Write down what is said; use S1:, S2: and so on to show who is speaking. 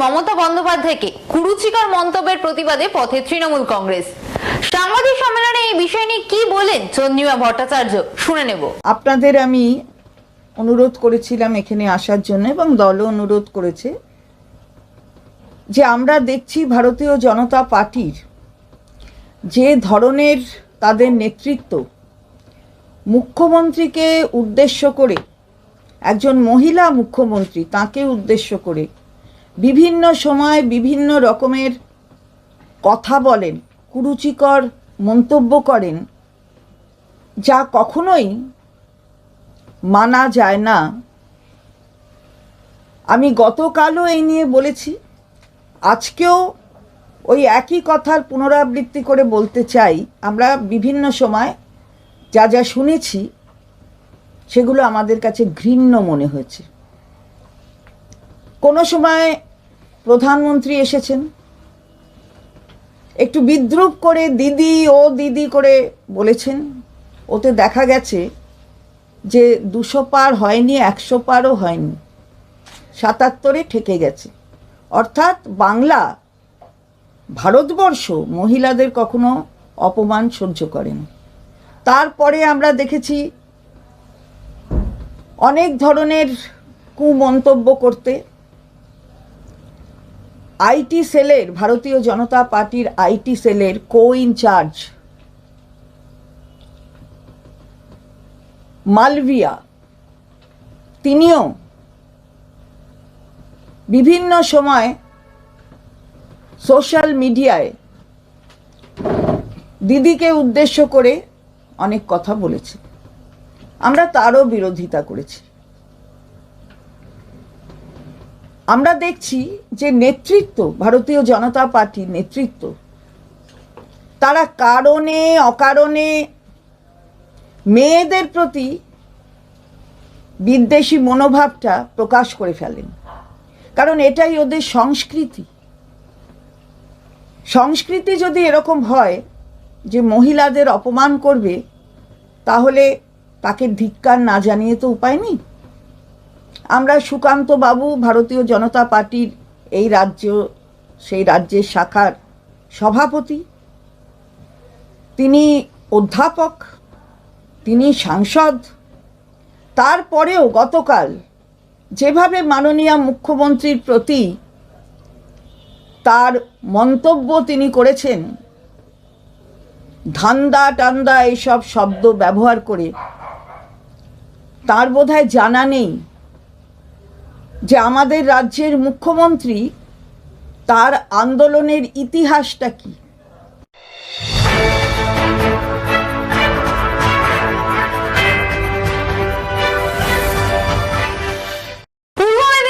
S1: মমতা বন্দ্যোপাধ্যায়কে কুরুচিকর মন্তব্যের প্রতিবাদে পথে তৃণমূল কংগ্রেস। সাংবাদিক সম্মেলনে এই বিষয় নিয়ে কি বলেন চন্দ্রিমা ভট্টাচার্য? শুনে নেব।
S2: আপনাদের আমি অনুরোধ করেছিলাম এখানে আসার জন্য এবং দলও অনুরোধ করেছে যে আমরা দেখছি ভারতীয় জনতা পার্টির যে ধরনের তাদের নেতৃত্ব মুখ্যমন্ত্রীকে উদ্দেশ্য করে, একজন মহিলা মুখ্যমন্ত্রী তাকে উদ্দেশ্য করে বিভিন্ন সময় বিভিন্ন রকমের কথা বলেন, কুরুচিকর মন্তব্য করেন, যা কখনোই মানা যায় না। আমি গতকালও এই নিয়ে বলেছি, আজকেও ওই একই কথার পুনরাবৃত্তি করে বলতে চাই। আমরা বিভিন্ন সময় যা যা শুনেছি, সেগুলো আমাদের কাছে ঘৃণ্য মনে হয়েছে। কোনো সময় প্রধানমন্ত্রী এসেছেন। একটু বিদ্রুপ করে দিদি, ও দিদি করে বলেছেন। ওতে দেখা গেছে যে দুশো পার হয়নি, একশো পারও হয়নি। সাতাত্তরে ঠেকে গেছে। অর্থাৎ বাংলা, ভারতবর্ষ মহিলাদের কখনো অপমান সহ্য করেন। তারপরে আমরা দেখেছি অনেক ধরনের কুমন্তব্য করতে আইটি সেলের, ভারতীয় জনতা পার্টির আইটি সেলের কো ইনচার্জ মালভিয়া। তিনিও বিভিন্ন সময় সোশ্যাল মিডিয়ায় দিদিকে উদ্দেশ্য করে অনেক কথা বলেছে। আমরা তারও বিরোধিতা করেছি। আমরা দেখছি যে নেতৃত্ব, ভারতীয় জনতা পার্টির নেতৃত্ব, তারা কারণে, অকারণে মেয়েদের প্রতি বিদ্বেষী মনোভাবটা প্রকাশ করে ফেলেন। কারণ এটাই ওদের সংস্কৃতি। সংস্কৃতি যদি এরকম হয় যে মহিলাদের অপমান করবে, তাহলে তাকে ধিক্কার না জানিয়ে তো উপায় নেই। আমরা সুকান্ত বাবু, ভারতীয় জনতা পার্টির এই রাজ্য, সেই রাজ্যের শাখার সভাপতি। তিনি অধ্যাপক, তিনি সাংসদ। তারপরেও গতকাল যেভাবে মাননীয় মুখ্যমন্ত্রীর প্রতি তার মন্তব্য তিনি করেছেন, ধান্দা টান্দা এইসব শব্দ ব্যবহার করে, তার বোধহয় জানা নেই যে আমাদের রাজ্যের মুখ্যমন্ত্রী তার আন্দোলনের ইতিহাসটা কি?